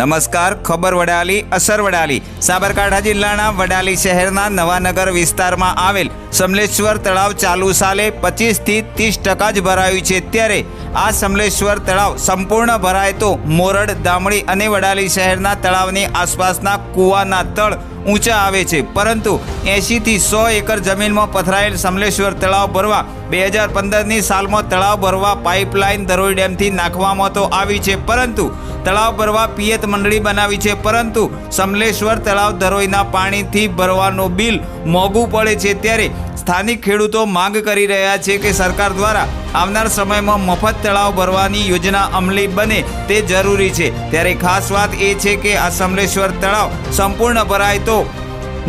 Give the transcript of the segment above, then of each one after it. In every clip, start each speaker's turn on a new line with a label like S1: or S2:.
S1: નમસ્કાર, ખબર વડાલી, અસર વડાલી. સાબરકાંઠા જિલ્લાના વડાલી શહેરના નવાનગર વિસ્તારમાં આવેલ સમલેશ્વર તળાવ ચાલુ સાલે પચીસથી ત્રીસ ટકા જ ભરાયું છે. ત્યારે આ સમલેશ્વર તળાવ સંપૂર્ણ ભરાય તો મોરડ, દામડી અને વડાલી શહેરના તળાવની આસપાસના કૂવાના તળ ઊંચા આવે છે. પરંતુ એંશીથી સો એકર જમીનમાં પથરાયેલ સમલેશ્વર તળાવ ભરવા બે હજાર પંદરની સાલમાં તળાવ ભરવા પાઇપલાઇન ધરોઈ ડેમથી નાખવામાં તો આવી છે. પરંતુ તળાવ ભરવા પિયત મંડળી બનાવી છે. પરંતુ સમલેશ્વર તળાવ ધરોઈના પાણીથી ભરવાનું બિલ મોંઘું પડે છે. ત્યારે સ્થાનિક ખેડૂતો માંગ કરી રહ્યા છે કે સરકાર દ્વારા આવનાર સમયમાં મફત તળાવ ભરવાની યોજના અમલી બને તે જરૂરી છે. ત્યારે ખાસ વાત એ છે કે આ સમલેશ્વર તળાવ સંપૂર્ણ ભરાય તો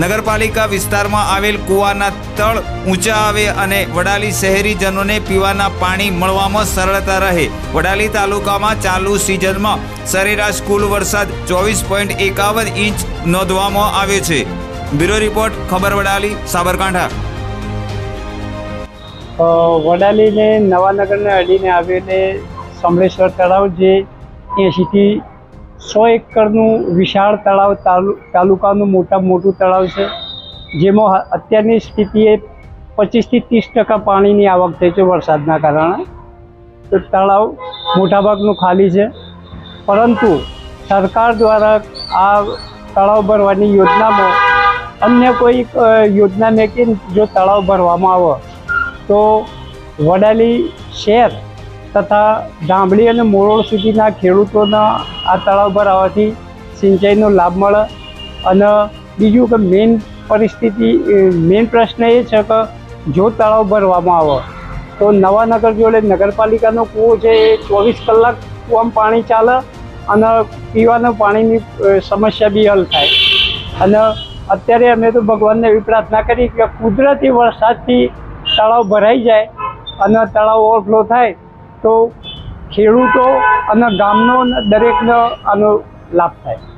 S1: નગરપાલિકા વિસ્તારમાં આવેલ કૂવાના તળ ઊંચા આવે અને વડાલી શહેરીજનોને પીવાના પાણી મળવામાં સરળતા રહે. વડાલી તાલુકામાં ચાલુ સિઝનમાં સરેરાશ કુલ વરસાદ ચોવીસ પોઈન્ટ એકાવન ઇંચ નોંધવામાં આવ્યો છે. બ્યુરો રિપોર્ટ, ખબર વડાલી, સાબરકાંઠા.
S2: વડાલીને નવાનગરને અડીને આવેલે સમલેશ્વર તળાવ જે એંશીથી સો એકરનું વિશાળ તળાવ તાલુ તાલુકાનું મોટા મોટું તળાવ છે જેમાં અત્યારની સ્થિતિએ પચીસથી ત્રીસ ટકા પાણીની આવક થઈ છે વરસાદના કારણે. તો તળાવ મોટાભાગનું ખાલી છે. પરંતુ સરકાર દ્વારા આ તળાવ ભરવાની યોજનામાં અન્ય કોઈ અ, યોજના મેં કે જો તળાવ ભરવામાં આવે તો વડાલી શહેર તથા ડાંભળી અને મોરોળ સુધીના ખેડૂતોના આ તળાવ ભરાવાથી સિંચાઈનો લાભ મળે. અને બીજું કે મેઇન પરિસ્થિતિ મેઇન પ્રશ્ન એ છે કે જો તળાવ ભરવામાં આવે, તો નવાનગર જોડે નગરપાલિકાનો કૂવો છે એ ચોવીસ કલાક કૂવામાં પાણી ચાલે અને પીવાના પાણીની સમસ્યા બી હલ થાય. અને અત્યારે અમે તો ભગવાનને એવી પ્રાર્થના કરી કે કુદરતી વરસાદથી તળાવ ભરાઈ જાય અને તળાવ ઓવરફ્લો થાય તો ખેડૂતો અને ગામનો દરેકનો આનો લાભ થાય.